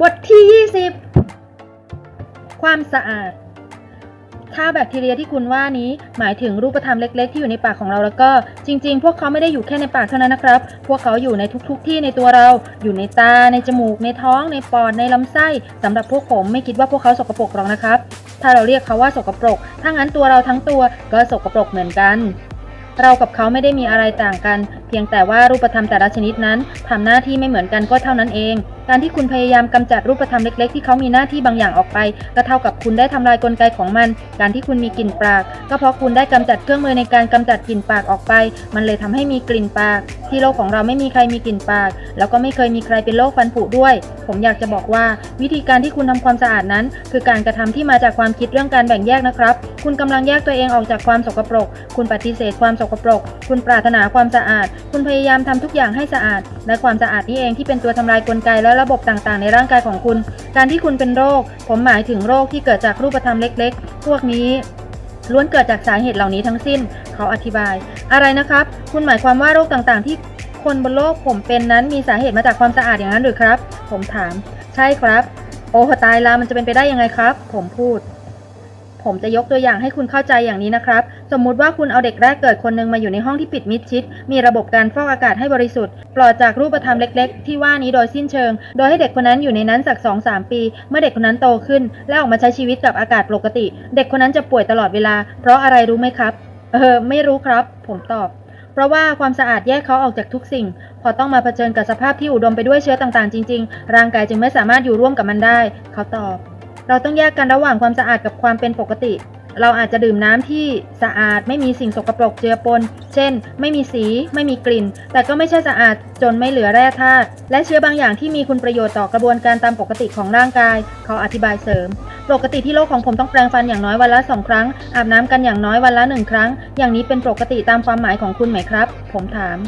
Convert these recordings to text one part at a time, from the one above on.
บทที่ 20 ความสะอาดค่าแบคทีเรียที่คุณว่านี้ หมายถึงรูปธรรมเล็ก ๆ ที่อยู่ในปากของเราแล้วก็ จริง ๆ พวกเขาไม่ได้อยู่แค่ในปากเท่านั้นนะครับ พวกเขาอยู่ในทุก ๆ ที่ในตัวเรา อยู่ในตา ในจมูก ในท้อง ในปอด ในลำไส้ สำหรับพวกผมไม่คิดว่าพวกเขาสกปรกหรอกนะครับ ถ้าเราเรียกเขาว่าสกปรก ถ้างั้นตัวเราทั้งตัวก็สกปรกเหมือนกันเรากับเขาไม่ได้มีอะไรต่างกัน เพียงแต่ว่ารูปธรรมแต่ละชนิดนั้นทำหน้าที่ไม่เหมือนกันก็เท่านั้นเอง การที่คุณพยายามกำจัดรูปธรรมเล็ก ๆ ที่เขามีหน้าที่บางอย่างออกไปก็เท่ากับคุณได้ทำลายกลไกของมัน การที่คุณมีกลิ่นปาก ก็เพราะคุณได้กำจัดเครื่องมือในการกำจัดกลิ่นปากออกไป มันเลยทำให้มีกลิ่นปาก ที่โลกของเราไม่มีใครมีกลิ่นปาก แล้วก็ไม่เคยมีใครเป็นโรคฟันผุด้วย ผมอยากจะบอกว่า วิธีการที่คุณทำความสะอาดนั้น คือการกระทำที่มาจากความคิดเรื่องการแบ่งแยกนะครับ คุณกำลังแยกตัวเองออกจากความสกปรก คุณปฏิเสธความสกปรก คุณปรารถนาความสะอาด คุณพยายามทำทุกอย่างให้สะอาด และความสะอาดนี้เองที่เป็นตัวทำลายกลไกและระบบต่างๆ ในร่างกายของคุณ การที่คุณเป็นโรค ผมหมายถึงโรคที่เกิดจากรูปธรรมเล็กๆ พวกนี้ล้วนเกิดจากสาเหตุเหล่านี้ทั้งสิ้น เขาอธิบาย อะไรนะครับ คุณหมายความว่าโรคต่างๆ ที่คนบนโลกผมเป็นนั้นมีสาเหตุมาจากความสะอาดอย่างนั้นหรือครับ ผมถาม ใช่ครับ โอ้ตายละมันจะเป็นไปได้ยังไงครับ ผมพูด ผมจะยกตัวอย่างให้คุณเข้าใจอย่างนี้นะครับ สมมุติว่าคุณเอาเด็กแรกเกิดคนหนึ่งมาอยู่ในห้องที่ปิดมิดชิด มีระบบการฟอกอากาศให้บริสุทธิ์ ปลอดจากรูปธรรมเล็ก ๆ ที่ว่านี้โดยสิ้นเชิง โดยให้เด็กคนนั้นอยู่ในนั้นสัก2-3ปี เมื่อเด็กคนนั้นโตขึ้น และออกมาใช้ชีวิตกับอากาศปกติ เด็กคนนั้นจะป่วยตลอดเวลา เพราะอะไรรู้ไหมครับ เออ ไม่รู้ครับ ผมตอบเพราะว่าความสะอาดแยกเขาออกจากทุกสิ่ง พอต้องมาเผชิญกับสภาพที่อุดมไปด้วยเชื้อต่างๆ จริง ๆ ร่างกายจึงไม่สามารถอยู่ร่วมกับมันได้ เขาตอบ เราต้องแยกกันระหว่างความสะอาดกับความเป็นปกติ เราอาจจะดื่มน้ำที่สะอาดไม่มีสิ่งสกปรกเจือปน เช่น ไม่มีสี ไม่มีกลิ่น แต่ก็ไม่ใช่สะอาดจนไม่เหลือแร่ธาตุและเชื้อบางอย่างที่มีคุณประโยชน์ต่อกระบวนการตามปกติของร่างกาย เขาอธิบายเสริม ปกติที่โลกของผมต้องแปรงฟันอย่างน้อยวันละสองครั้ง อาบน้ำกันอย่างน้อยวันละหนึ่งครั้ง อย่างนี้เป็นปกติตามความหมายของคุณไหมครับ ผมถาม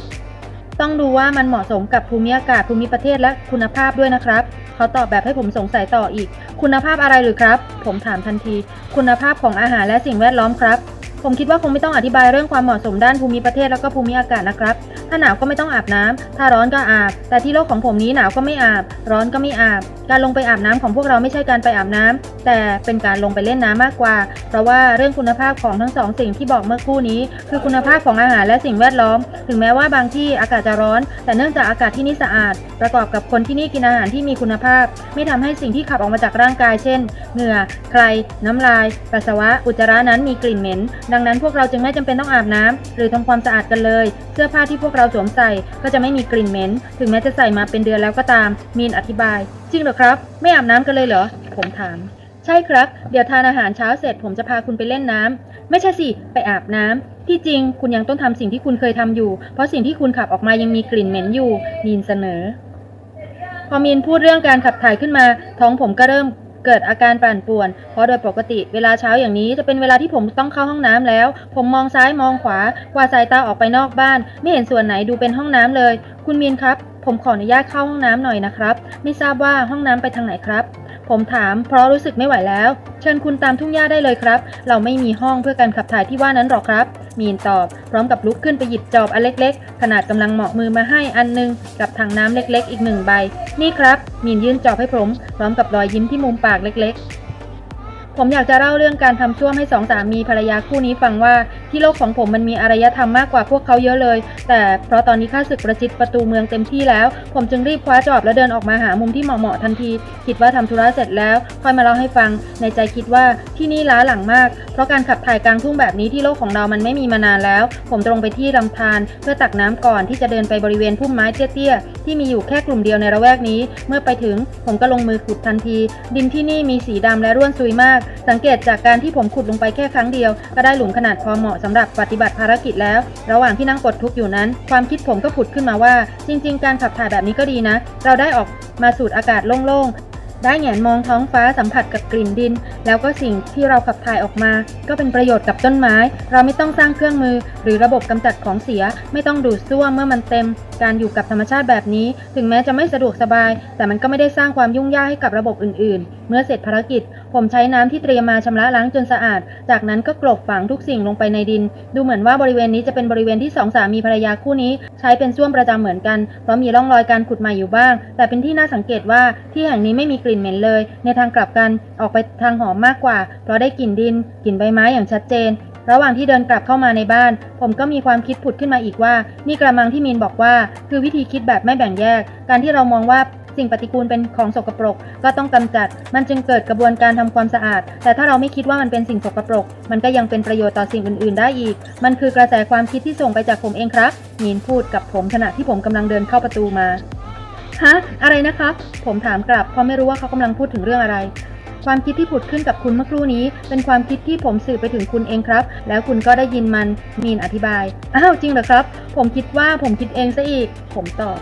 ต้องดูว่ามันเหมาะสมกับภูมิอากาศภูมิประเทศและคุณภาพด้วยนะครับ เขาตอบแบบให้ผมสงสัยต่ออีก คุณภาพอะไรหรือครับ ผมถามทันที คุณภาพของอาหารและสิ่งแวดล้อมครับ ผมคิดว่าคงไม่ต้องอธิบายเรื่องความเหมาะสมด้านภูมิประเทศแล้วก็ภูมิอากาศนะครับ ถ้าหนาวก็ไม่ต้องอาบน้ำถ้าร้อนก็อาบ แต่ที่โลกของผมนี้หนาวก็ไม่อาบ ร้อนก็ไม่อาบ การลงไปอาบน้ำของพวกเราไม่ใช่การไปอาบน้ำแต่เป็นการลงไปเล่นน้ำมากกว่า เพราะว่าเรื่องคุณภาพของทั้งสองสิ่งที่บอกเมื่อคู่นี้ คือคุณภาพของอาหารและสิ่งแวดล้อม ถึงแม้ว่าบางที่อากาศจะร้อน แต่เนื่องจากอากาศที่นี่สะอาด ประกอบกับคนที่นี่กินอาหารที่มีคุณภาพ ไม่ทำให้สิ่งที่ขับออกมาจากร่างกาย เช่น เหงื่อใคร น้ำลาย ปัสสาวะ อุจจาระนั้นมีกลิ่นเหม็น ดังนั้นพวกเราจึงไม่จำเป็นต้องอาบน้ำหรือทำความสะอาดกันเลย เสื้อผ้าที่พวกเราสวมใส่ก็จะไม่มีกลิ่นเหม็น ถึงแม้จะใส่มาเป็นเดือนแล้วก็ตาม มีนอธิบายจริงเหรอครับ ไม่อาบน้ำกันเลยเหรอ ผมถาม ใช่ครับ เดี๋ยวทานอาหารเช้าเสร็จผมจะพาคุณไปเล่นน้ำ ไม่ใช่สิ ไปอาบน้ำ ที่จริงคุณยังต้องทำสิ่งที่คุณเคยทำอยู่ เพราะสิ่งที่คุณขับออกมายังมีกลิ่นเหม็นอยู่ มีนเสนอ พอมีนพูดเรื่องการขับถ่ายขึ้นมา ท้องผมก็เริ่ม เกิดอาการปั่นป่วน เพราะโดยปกติเวลาเช้าอย่างนี้จะเป็นเวลาที่ผมต้องเข้าห้องน้ำแล้ว ผมมองซ้ายมองขวากวาดสายตาออกไปนอกบ้าน ไม่เห็นส่วนไหนดูเป็นห้องน้ำเลย คุณมีนครับ ผมขออนุญาตเข้าห้องน้ำหน่อยนะครับ ไม่ทราบว่าห้องน้ำไปทางไหนครับ ผมถามเพราะรู้สึกไม่ไหวแล้ว เชิญคุณตามทุ่งหญ้าได้เลยครับ เราไม่มีห้องเพื่อการขับถ่ายที่ว่านั้นหรอกครับ มีนตอบ พร้อมกับลุกขึ้นไปหยิบจอบอันเล็กๆ ขนาดกำลังเหมาะมือมาให้อันหนึง กับถังน้ำเล็กๆ อีกหนึ่งใบ นี่ครับ มีนยื่นจอบให้ผม พร้อมกับรอยยิ้มที่มุมปากเล็ก ๆ ผมอยากจะเล่าเรื่องการทำช่วมให้สองสามีภรรยาคู่นี้ฟังว่า ที่โลกของผมมันมีอารยธรรมมากกว่าพวกเขาเยอะเลย แต่เพราะตอนนี้ข้าศึกประชิดประตูเมืองเต็มที่แล้ว ผมจึงรีบคว้าจอบแล้วเดินออกมาหามุมที่เหมาะๆทันที คิดว่าทำธุระเสร็จแล้ว ค่อยมาเล่าให้ฟัง ในใจคิดว่าที่นี่ล้าหลังมาก เพราะการขับถ่ายกลางทุ่งแบบนี้ที่โลกของเรามันไม่มีมานานแล้ว ผมตรงไปที่ลำธารเพื่อตักน้ำก่อนที่จะเดินไปบริเวณพุ่มไม้เตี้ยๆที่มีอยู่แค่กลุ่มเดียวในระแวกนี้ เมื่อไปถึงผมก็ลงมือขุดทันที ดินที่นี่มีสีดำและร่วนซุยมาก สังเกตจากการที่ผมขุดลงไปแค่ครั้งเดียว ก็ได้หลุมขนาดพอเหมาะสำหรับปฏิบัติภารกิจแล้ว ระหว่างที่นั่งปลดทุกข์อยู่นั้น ความคิดผมก็ผุดขึ้นมาว่า จริง ๆ การขับถ่ายแบบนี้ก็ดีนะ เราได้ออกมาสูดอากาศโล่งๆ ได้แหงนมองท้องฟ้าสัมผัสกับกลิ่นดิน แล้วก็สิ่งที่เราขับถ่ายออกมา ก็เป็นประโยชน์กับต้นไม้ เราไม่ต้องสร้างเครื่องมือ หรือระบบกำจัดของเสีย ไม่ต้องดูดซ่วมเมื่อมันเต็มการอยู่กับธรรมชาติแบบนี้ ถึงแม้จะไม่สะดวกสบาย แต่มันก็ไม่ได้สร้างความยุ่งยากให้กับระบบอื่น ๆ เมื่อเสร็จภารกิจ ผมใช้น้ำที่เตรียมมาชำระล้างจนสะอาด จากนั้นก็กลบฝังทุกสิ่งลงไปในดิน ดูเหมือนว่าบริเวณนี้จะเป็นบริเวณที่สองสามีภรรยาคู่นี้ ใช้เป็นส้วมประจำเหมือนกัน เพราะมีร่องรอยการขุดใหม่อยู่บ้าง แต่เป็นที่น่าสังเกตว่าที่แห่งนี้ไม่มีกลิ่นเหม็นเลย ในทางกลับกันออกไปทางหอมมากกว่า เพราะได้กลิ่นดินกลิ่นใบไม้อย่างชัดเจน ระหว่างที่เดินกลับเข้ามาในบ้าน ผมก็มีความคิดผุดขึ้นมาอีกว่า นี่กระมังที่มีนบอกว่า คือวิธีคิดแบบไม่แบ่งแยก การที่เรามองว่าสิ่งปฏิกูลเป็นของสกปรก ก็ต้องกำจัด มันจึงเกิดกระบวนการทำความสะอาด แต่ถ้าเราไม่คิดว่ามันเป็นสิ่งสกปรก มันก็ยังเป็นประโยชน์ต่อสิ่งอื่น ๆ ได้อีก มันคือกระแสความคิดที่ส่งไปจากผมเองครับมีนพูดกับผมขณะที่ผมกำลังเดินเข้าประตูมาฮะอะไรนะครับ ผมถามกลับเพราะไม่รู้ว่าเขากำลังพูดถึงเรื่องอะไร ความคิดที่ผุดขึ้นกับคุณเมื่อครู่นี้ เป็นความคิดที่ผมสื่อไปถึงคุณเองครับ แล้วคุณก็ได้ยินมันมีนอธิบาย อ้าวจริงเหรอครับ ผมคิดว่าผมคิดเองซะอีก ผมตอบ